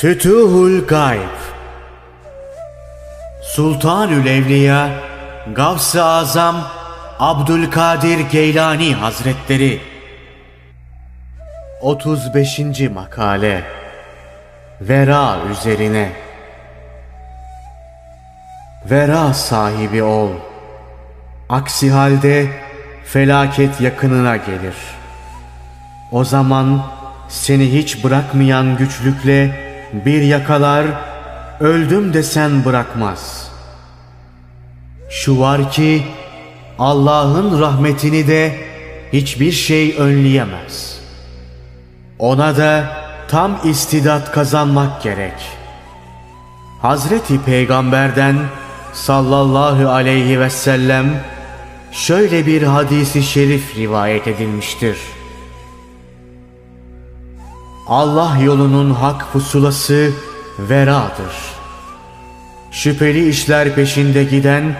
Fütuhul Gayb Sultanül Evliya Gavs-ı Azam Abdülkadir Geylani Hazretleri 35. Makale Vera üzerine Vera sahibi ol. Aksi halde felaket yakınına gelir. O zaman seni hiç bırakmayan güçlükle bir yakalar, öldüm desen bırakmaz. Şu var ki Allah'ın rahmetini de hiçbir şey önleyemez. Ona da tam istidat kazanmak gerek. Hazreti Peygamber'den sallallahu aleyhi ve sellem şöyle bir hadisi şerif rivayet edilmiştir. Allah yolunun hak pusulası veradır. Şüpheli işler peşinde giden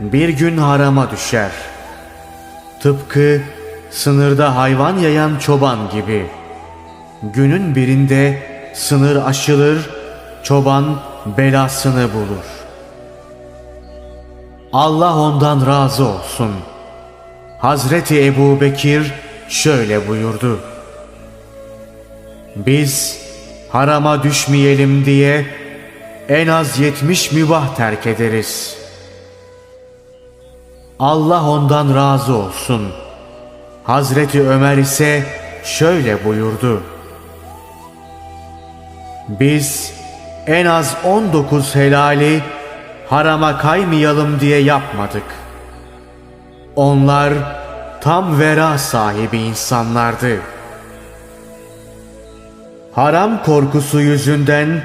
bir gün harama düşer. Tıpkı sınırda hayvan yayan çoban gibi. Günün birinde sınır aşılır, çoban belasını bulur. Allah ondan razı olsun. Hazreti Ebu Bekir şöyle buyurdu. Biz harama düşmeyelim diye en az yetmiş mübah terk ederiz. Allah ondan razı olsun. Hazreti Ömer ise şöyle buyurdu. Biz en az 19 helali harama kaymayalım diye yapmadık. Onlar tam vera sahibi insanlardı. Haram korkusu yüzünden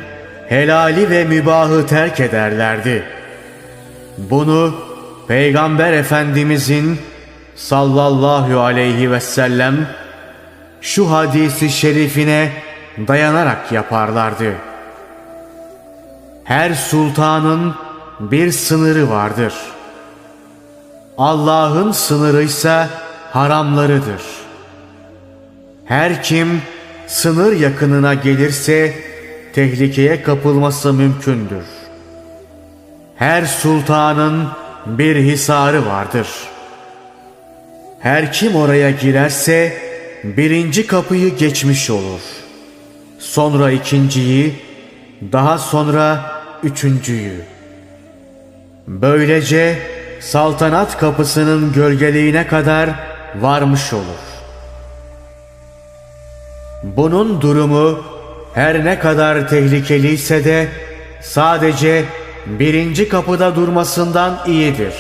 helali ve mübahı terk ederlerdi. Bunu Peygamber Efendimizin sallallahu aleyhi ve sellem şu hadisi şerifine dayanarak yaparlardı. Her sultanın bir sınırı vardır. Allah'ın sınırı ise haramlarıdır. Her kim sınır yakınına gelirse tehlikeye kapılması mümkündür. Her sultanın bir hisarı vardır. Her kim oraya girerse birinci kapıyı geçmiş olur. Sonra ikinciyi, daha sonra üçüncüyü. Böylece saltanat kapısının gölgeliğine kadar varmış olur. Bunun durumu her ne kadar tehlikeliyse de sadece birinci kapıda durmasından iyidir.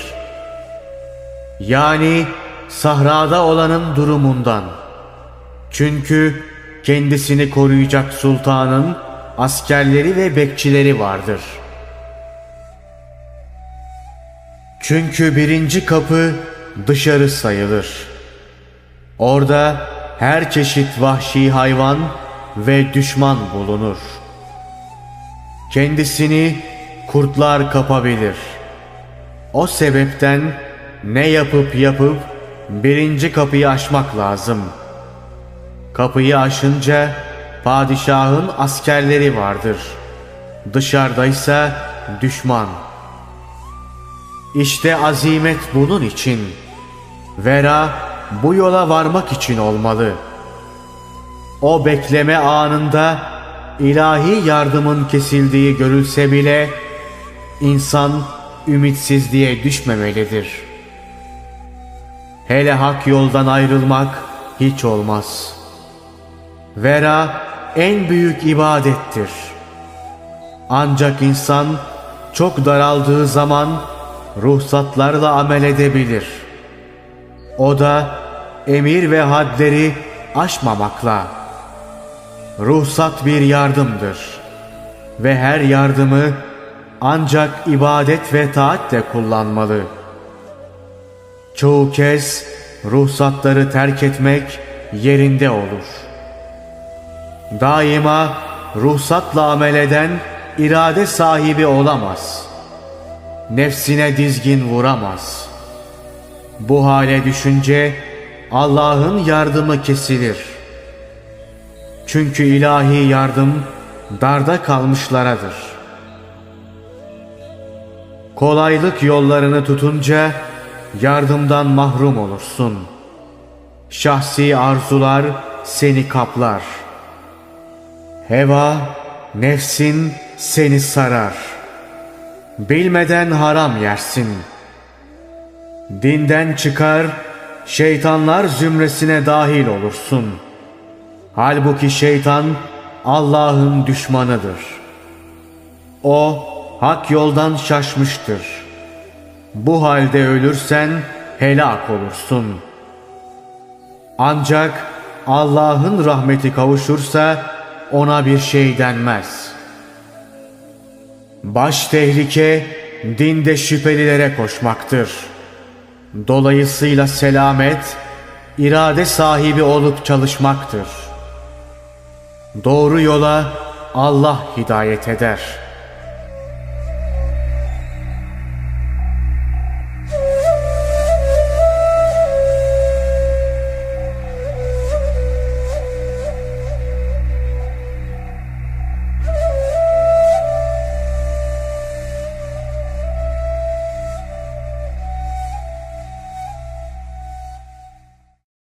Yani sahrada olanın durumundan. Çünkü kendisini koruyacak sultanın askerleri ve bekçileri vardır. Çünkü birinci kapı dışarı sayılır. Orada her çeşit vahşi hayvan ve düşman bulunur. Kendisini kurtlar kapabilir. O sebepten ne yapıp yapıp birinci kapıyı aşmak lazım. Kapıyı aşınca padişahın askerleri vardır. Dışarıdaysa düşman. İşte azimet bunun için. Vera bu yola varmak için olmalı. O bekleme anında ilahi yardımın kesildiği görülse bile insan ümitsizliğe düşmemelidir. Hele hak yoldan ayrılmak hiç olmaz. Vera en büyük ibadettir. Ancak insan çok daraldığı zaman ruhsatlarla amel edebilir.'' O da emir ve hadleri aşmamakla. Ruhsat bir yardımdır. Ve her yardımı ancak ibadet ve taatle kullanmalı. Çoğu kez ruhsatları terk etmek yerinde olur. Daima ruhsatla amel eden irade sahibi olamaz. Nefsine dizgin vuramaz.'' Bu hale düşünce Allah'ın yardımı kesilir. Çünkü ilahi yardım darda kalmışlaradır. Kolaylık yollarını tutunca yardımdan mahrum olursun. Şahsi arzular seni kaplar. Heva, nefsin seni sarar. Bilmeden haram yersin. Dinden çıkar, şeytanlar zümresine dahil olursun. Halbuki şeytan Allah'ın düşmanıdır. O hak yoldan şaşmıştır. Bu halde ölürsen helak olursun. Ancak Allah'ın rahmeti kavuşursa ona bir şey denmez. Baş tehlike dinde şüphelilere koşmaktır. Dolayısıyla selamet irade sahibi olup çalışmaktır. Doğru yola Allah hidayet eder.''